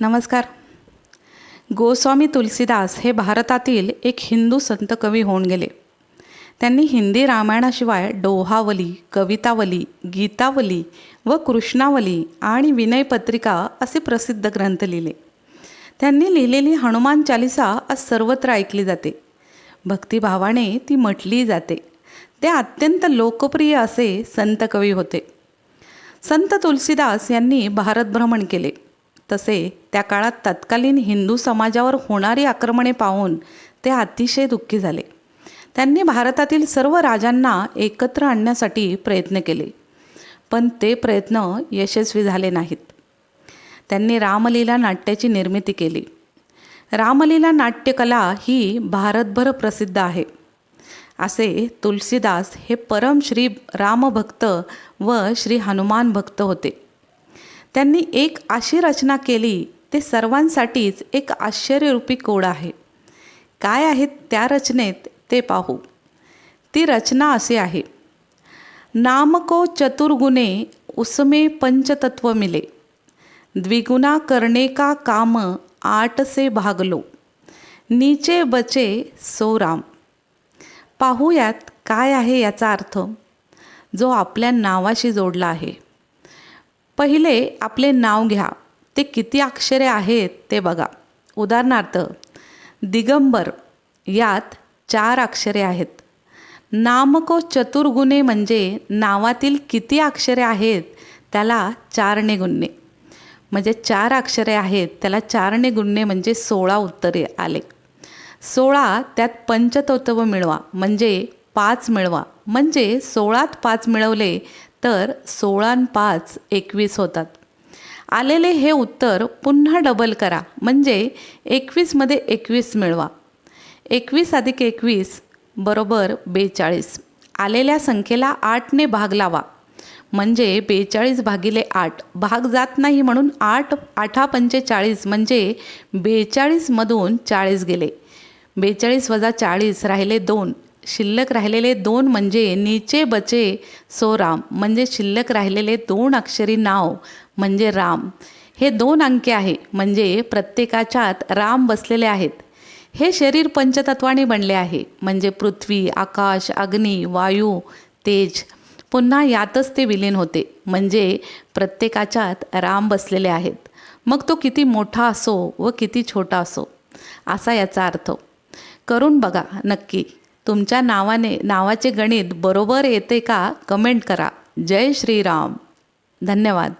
नमस्कार. गोस्वामी तुलसीदास हे भारतातील एक हिंदू संत कवी होऊन गेले. त्यांनी हिंदी रामायणाशिवाय डोहावली कवितावली गीतावली व कृष्णावली आणि विनयपत्रिका असे प्रसिद्ध ग्रंथ लिहिले. त्यांनी लिहिलेली हनुमान चालिसा आज सर्वत्र ऐकली जाते. भक्तिभावाने ती म्हटली जाते. ते अत्यंत लोकप्रिय असे संत कवी होते. संत तुलसीदास यांनी भारतभ्रमण केले. तसे त्या काळात तत्कालीन हिंदू समाजावर होणारी आक्रमणे पाहून ते अतिशय दुःखी झाले. त्यांनी भारतातील सर्व राजांना एकत्र आणण्यासाठी प्रयत्न केले. पण ते प्रयत्न यशस्वी झाले नाहीत. त्यांनी रामलीला नाट्याची निर्मिती केली. रामलीला नाट्यकला ही भारतभर प्रसिद्ध आहे. असे तुलसीदास हे परम श्री रामभक्त व श्री हनुमान भक्त होते. त्यांनी एक अशी रचना केली ते सर्वांसाठीच एक आश्चर्यरूपी कोड आहे. काय आहेत त्या रचनेत ते पाहू. ती रचना अशी आहे. नामको चतुर्गुणे उसमे पंचतत्व मिले द्विगुणा करणे का काम आठ से भागलो. नीचे बचे सो राम पाहूयात काय आहे याचा अर्थ. जो आपल्या नावाशी जोडला आहे. पहिले आपले नाव घ्या. ते किती अक्षरे आहेत ते बघा. उदाहरणार्थ दिगंबर यात चार अक्षरे आहेत. नामको चतुर्गुणे म्हणजे नावातील किती अक्षरे आहेत त्याला चारने गुणणे म्हणजे चार अक्षरे आहेत त्याला चारने गुणणे म्हणजे सोळा उत्तरे आले. सोळा त्यात पंचतत्व मिळवा. म्हणजे पाच मिळवा. म्हणजे सोळात पाच मिळवले तर सोळा पाच एकवीस होतात. आलेले हे उत्तर पुन्हा डबल करा. म्हणजे एकवीसमध्ये एकवीस मिळवा. एकवीस अधिक एकवीस बरोबर बेचाळीस. आलेल्या संख्येला आठने भाग लावा. म्हणजे बेचाळीस भागिले आठ. भाग जात नाही म्हणून आठ आठा पंचेचाळीस म्हणजे बेचाळीसमधून चाळीस गेले. बेचाळीस वजा चाळीस राहिले दोन. शिल्लक राहिलेले दोन म्हणजे नीचे बचे सो राम. म्हणजे शिल्लक राहिलेले दोन अक्षरी नाव म्हणजे राम. हे दोन अंके आहे म्हणजे प्रत्येकाच्यात राम बसलेले आहेत. हे शरीर पंचतत्वाने बनले आहे म्हणजे पृथ्वी आकाश अग्नी वायू तेज. पुन्हा यातच ते विलीन होते म्हणजे प्रत्येकाच्यात राम बसलेले आहेत. मग तो किती मोठा असो व किती छोटा असो असा याचा अर्थ. करून बघा नक्की. तुमच्या नावाने नावाचे गणित बरोबर येते का? कमेंट करा. जय श्रीराम. धन्यवाद.